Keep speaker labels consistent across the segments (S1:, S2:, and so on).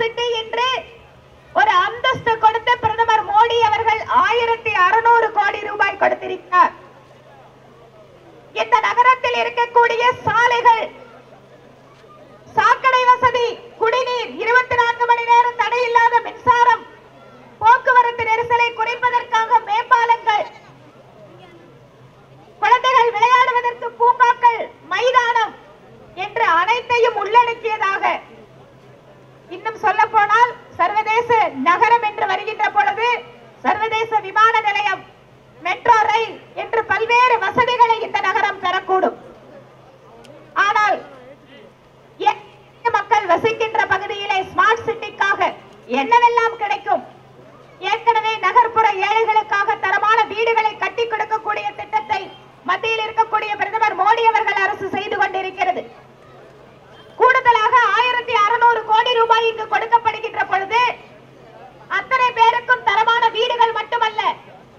S1: City என்று ஒரு அந்தஸ்து கொடுத்த பிரதமர் மோடி அவர்கள் ஆயிரத்தி அறுநூறு கோடி ரூபாய் கொடுத்திருக்கிறார். இந்த நகரத்தில் இருக்கக்கூடிய சாலைகள் சாக்கடை வசதி குடிநீர் இருபத்தி நான்கு மணி நேரம் தடையில்லாத மின்சாரம் போக்குவரத்து நெரிசலை குறைப்பதற்காக மேம்பாலங்கள் சொல்ல போனால் சர்வதேச நகரம் என்று வருகின்ற பொழுது சர்வதேச விமான நிலையம் மெட்ரோ ரயில் என்று பல்வேறு வசதிகளை இந்த நகரம் பெறக்கூடும் ஆனால் மக்கள் வசிக்கின்ற பகுதியிலே ஸ்மார்ட் சிட்டிக்காக என்னவெல்லாம் கிடைக்கும்? ஏற்கனவே நகர்ப்புற ஏழைகளுக்காக தரமான வீடுகளை கட்டி கொடுக்கக்கூடிய திட்டத்தை மத்தியில் இருக்கக்கூடிய பிரதமர் மோடி அவர்கள் அரசு செய்து கொண்டிருக்கிறது கூடுதலாக ஆயிரத்தி அறுநூறு கோடி ரூபாய் இங்கு கொடுக்கப்படுகின்ற பொழுது அத்தனை பேருக்கும் தரமான வீடுகள் மட்டுமல்ல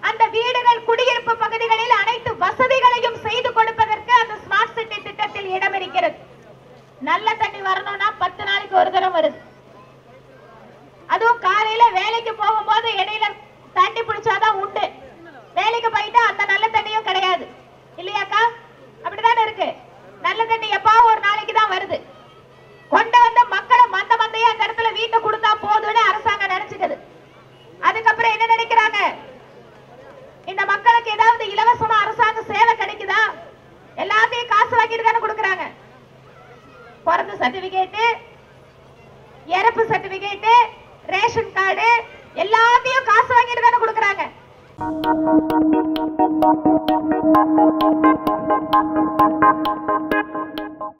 S1: அந்த வீடுகள் குடியிருப்பு பகுதிகளில் அனைத்து வசதிகளையும் செய்து கொடுப்பதற்கு அந்த ஸ்மார்ட் சிட்டி திட்டத்தில் இடம் இருக்கிறது. நல்ல தண்ணி வரணும்னா பத்து நாளைக்கு ஒரு தரம் வருது. அதுவும் காலையில வேலைக்கு போகும்போது இடையில தண்ணி பிடிச்ச இந்த மக்களுக்கு ஏதாவது இலவசமா அரசாங்க சேவை கிடைக்குதா? எல்லாத்தையும் காசு வாங்கிட்டு தானே கொடுக்குறாங்க. பிறந்த சர்டிபிகேட்டு இறப்பு சர்டிபிகேட்டு ரேஷன் கார்டு எல்லாத்தையும் காசு வாங்கிட்டு தானே கொடுக்குறாங்க.